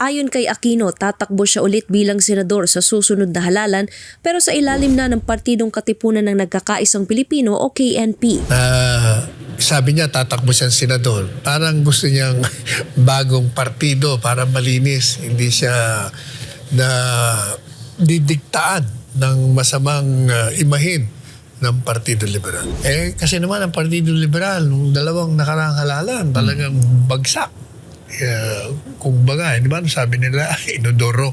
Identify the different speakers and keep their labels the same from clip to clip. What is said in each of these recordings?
Speaker 1: Ayon kay Aquino, tatakbo siya ulit bilang senador sa susunod na halalan pero sa ilalim na ng Partidong Katipunan ng Nagkakaisang Pilipino o KNP.
Speaker 2: na sabi niya tatakbo siyang senador. Parang gusto niyang bagong partido para malinis. Hindi siya na didiktaan ng masamang uh, imahin ng Partido Liberal. Eh, kasi naman ang Partido Liberal, nung dalawang nakaraang halalan, talagang bagsak. Uh, kung baga, di ba sabi nila, inodoro.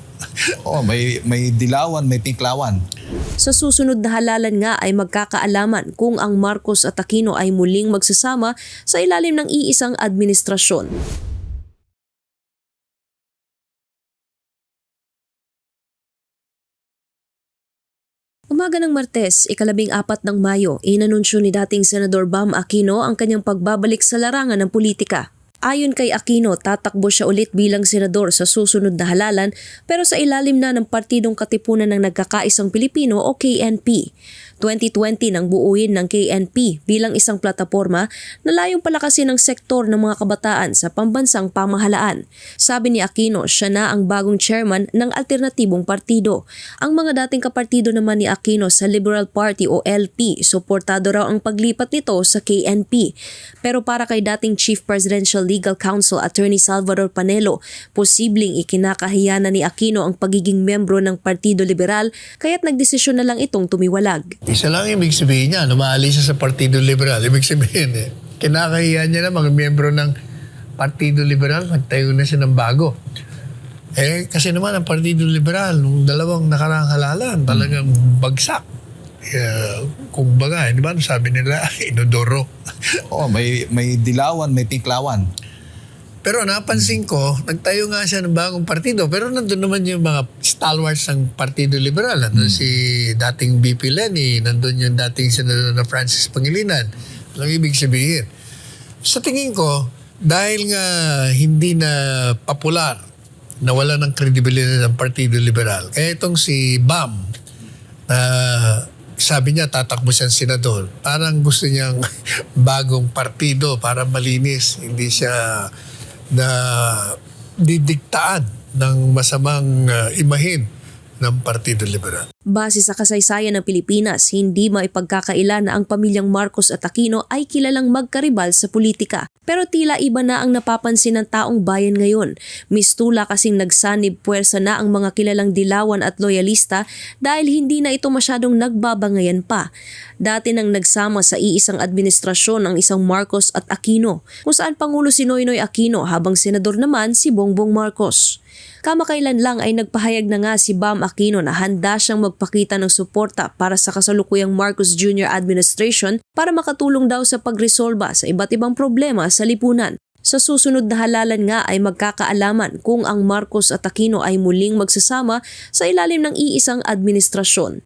Speaker 3: Oo, may, may dilawan, may tiklawan.
Speaker 1: Sa susunod na halalan nga ay magkakaalaman kung ang Marcos at Aquino ay muling magsasama sa ilalim ng iisang administrasyon. Umaga ng Martes, ikalabing apat ng Mayo, inanunsyo ni dating Senador Bam Aquino ang kanyang pagbabalik sa larangan ng politika. Ayon kay Aquino, tatakbo siya ulit bilang senador sa susunod na halalan pero sa ilalim na ng Partidong Katipunan ng Nagkakaisang Pilipino o KNP. 2020 nang buuin ng KNP bilang isang plataforma na layong palakasin ang sektor ng mga kabataan sa pambansang pamahalaan. Sabi ni Aquino, siya na ang bagong chairman ng alternatibong partido. Ang mga dating kapartido naman ni Aquino sa Liberal Party o LP, suportado raw ang paglipat nito sa KNP. Pero para kay dating Chief Presidential Legal Counsel Attorney Salvador Panelo, posibleng ikinakahiya na ni Aquino ang pagiging membro ng Partido Liberal kaya't nagdesisyon na lang itong tumiwalag.
Speaker 2: Isa lang ibig sabihin niya, lumaalis siya sa Partido Liberal. Ibig sabihin eh, kinakahiya niya na mga miyembro ng Partido Liberal, nagtayo na siya ng bago. Eh, kasi naman ang Partido Liberal, nung dalawang nakaraang halalan, talagang bagsak. Eh, kung baga, di ba sabi nila, inodoro.
Speaker 3: Oo, may, may dilawan, may tiklawan.
Speaker 2: Pero napansin ko, nagtayo nga siya ng bagong partido. Pero nandun naman yung mga stalwarts ng Partido Liberal. Nandun si dating BP Lenny, nandun yung dating senador na Francis Pangilinan. Alam ibig sabihin. Sa tingin ko, dahil nga hindi na popular, nawala ng kredibilidad ng Partido Liberal. Kaya itong si Bam, na sabi niya tatakbo siyang senador. Parang gusto niyang bagong partido para malinis. Hindi siya na didiktaan ng masamang uh, imahin ng Partido Liberal.
Speaker 1: Base sa kasaysayan ng Pilipinas, hindi maipagkakaila na ang pamilyang Marcos at Aquino ay kilalang magkaribal sa politika. Pero tila iba na ang napapansin ng taong bayan ngayon. Mistula kasing nagsanib puwersa na ang mga kilalang dilawan at loyalista dahil hindi na ito masyadong nagbabangayan pa. Dati nang nagsama sa iisang administrasyon ang isang Marcos at Aquino, kung saan Pangulo si Noynoy Aquino habang senador naman si Bongbong Marcos. Kamakailan lang ay nagpahayag na nga si Bam Aquino na handa siyang magpakita ng suporta para sa kasalukuyang Marcos Jr. administration para makatulong daw sa pagresolba sa iba't ibang problema sa lipunan. Sa susunod na halalan nga ay magkakaalaman kung ang Marcos at Aquino ay muling magsasama sa ilalim ng iisang administrasyon.